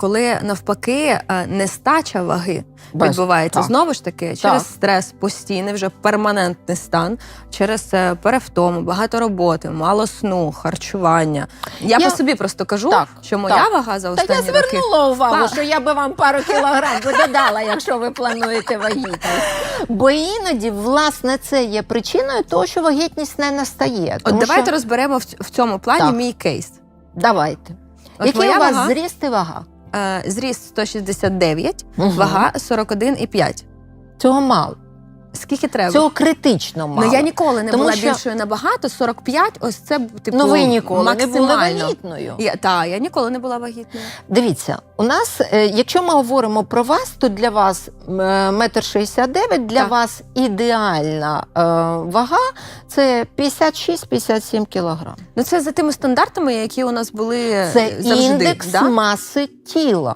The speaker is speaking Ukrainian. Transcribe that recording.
коли навпаки е, нестача ваги Без- відбувається так. знову ж таки через Так. стрес, постійний, вже перманентний стан, через е, перевтому, багато роботи, мало сну, харчування. Я, Я- по собі просто кажу, Так, що моя так. вага за Та останні я роки звернула увагу, впала. що я би вам пару кілограм додала, якщо ви плануєте вагітність. Бо іноді, власне, це є причиною того, що вагітність не настає. От давайте що... розберемо в, цьому плані Так. мій кейс. Давайте. От Який у вас вага, зріст і вага? Е, зріст 169, Мгм. вага 41,5. Цього мало. Скільки треба? Цього критично мало. Ну я ніколи не Тому була що- більшою набагато. 45, ось це типу ну ви ніколи не були вагітною. Я, та, я ніколи не була вагітною. Дивіться, у нас, е, якщо ми говоримо про вас, то для вас е, метр шістдесят дев'ять, для Так. вас ідеальна е, вага це 56-57 кілограм. Ну це за тими стандартами, які у нас були Це завжди. індекс да? маси тіла.